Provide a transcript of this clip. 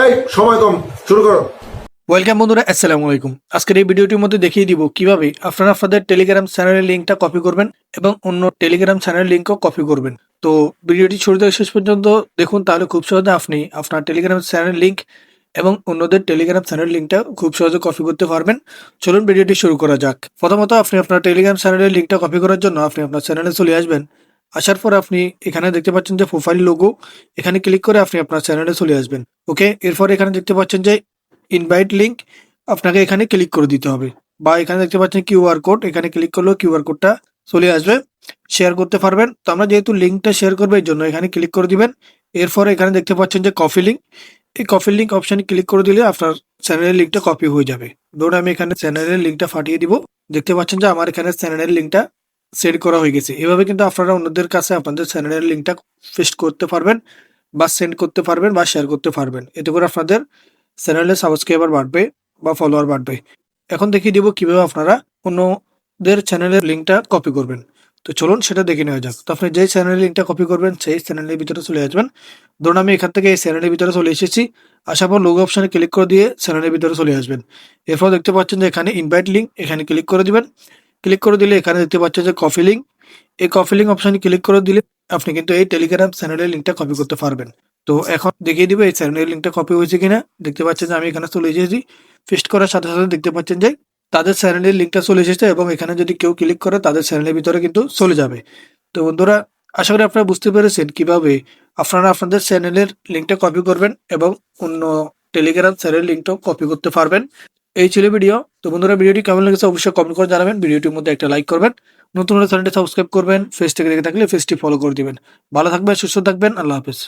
এই, সময় কম, শুরু করো। ওয়েলকাম বন্ধুরা, আসসালামু আলাইকুম। আজকের এই ভিডিওটির মধ্যে দেখিয়ে দিব কীভাবে আপনারা আপনাদের টেলিগ্রাম চ্যানেলের লিঙ্কটা কপি করবেন এবং অন্য টেলিগ্রাম চ্যানেলের লিঙ্কও কপি করবেন। তো ভিডিওটি শুরু থেকে শেষ পর্যন্ত দেখুন, তাহলে খুব সহজে আপনি আপনার টেলিগ্রাম চ্যানেল লিঙ্ক এবং অন্যদের টেলিগ্রাম চ্যানেল লিঙ্কটা খুব সহজে কপি করতে পারবেন। চলুন ভিডিওটি শুরু করা যাক। প্রথমত, আপনি আপনার টেলিগ্রাম চ্যানেলের লিঙ্কটা কপি করার জন্য আপনি আপনার চ্যানেলে চলে আসবেন। আসার পর আপনি এখানে দেখতে পাচ্ছেন যে প্রোফাইল লোগো এখানে ক্লিক করে আপনি আপনার চ্যানেলে চলে আসবেন ওকে এরপর এখানে দেখতে পাচ্ছেন যে ইনভাইট লিঙ্ক আপনাকে এখানে ক্লিক করে দিতে হবে, বা এখানে দেখতে পাচ্ছেন কিউআর কোড এখানে ক্লিক করলেও কিউআর কোডটা চলে আসবে শেয়ার করতে পারবেন। তো আমরা যেহেতু লিঙ্কটা শেয়ার করব, এই জন্য এখানে ক্লিক করে দিবেন। এরপর এখানে দেখতে পাচ্ছেন যে কফি লিঙ্ক এই কফি লিঙ্ক অপশানে ক্লিক করে দিলে আপনার চ্যানেলের লিঙ্কটা কপি হয়ে যাবে। ধরুন আমি এখানে চ্যানেলের লিঙ্কটা ফাটিয়ে দিব, দেখতে পাচ্ছেন যে আমার এখানে চ্যানেলের লিঙ্কটা সেট করা হয়ে গেছে। এভাবে কিন্তু আপনারা অন্যদের কাছে আপনাদের চ্যানেলের লিঙ্কটা পেস্ট করতে পারবেন বা সেন্ড করতে পারবেন বা শেয়ার করতে পারবেন। এতে করে আপনাদের চ্যানেলের সাবস্ক্রাইবার বাড়বে বা ফলোয়ার বাড়বে। এখন দেখিয়ে দিব কীভাবে আপনারা অন্যদের চ্যানেলের লিঙ্কটা কপি করবেন। তো চলুন সেটা দেখে নেওয়া যাক। তো আপনি যেই চ্যানেলের লিঙ্কটা কপি করবেন, সেই চ্যানেলের ভিতরে চলে আসবেন। ধরুন আমি এখান থেকে এই চ্যানেলের ভিতরে চলে এসেছি। আসার পর লোগো অপশানে ক্লিক করে দিয়ে চ্যানেলের ভিতরে চলে আসবেন। এরপর দেখতে পাচ্ছেন যে এখানে ইনভাইট লিঙ্ক এখানে ক্লিক করে দিবেন। ক্লিক করে দিলে এখানে দেখতে পাচ্ছেন যে কফি লিঙ্ক এই কফি লিঙ্ক অপশানে ক্লিক করে দিলে আপনি কিন্তু এই টেলিগ্রাম চ্যানেলের লিঙ্কটা কপি করতে পারবেন। তো এখন দেখিয়ে দিবে এই চ্যানেলের লিঙ্কটা কপি হয়েছে কিনা। দেখতে পাচ্ছেন যে আমি এখানে চলে এসেছি। ফিস্ট করার সাথে সাথে দেখতে পাচ্ছেন যে তাদের চ্যানেলের লিঙ্কটা চলে এসেছে এবং এখানে যদি কেউ ক্লিক করে তাদের চ্যানেলের ভিতরে কিন্তু চলে যাবে। তো বন্ধুরা, আশা করি আপনারা বুঝতে পেরেছেন কীভাবে আপনারা আপনাদের চ্যানেলের লিঙ্কটা কপি করবেন এবং অন্য টেলিগ্রাম চ্যানেলের লিঙ্কটাও কপি করতে পারবেন। এই ছিল ভিডিও। তো বন্ধুরা, ভিডিওটি কেমন লেগেছে অবশ্যই কমেন্ট করে জানাবেন। ভিডিওটির মধ্যে একটা লাইক করবেন। নতুন হলে চ্যানেলটি সাবস্ক্রাইব করবেন। ফেসটিকে দেখে থাকলে ফেসটি ফলো করে দিবেন। ভালো থাকবেন, সুস্থ থাকবেন। আল্লাহ হাফেজ।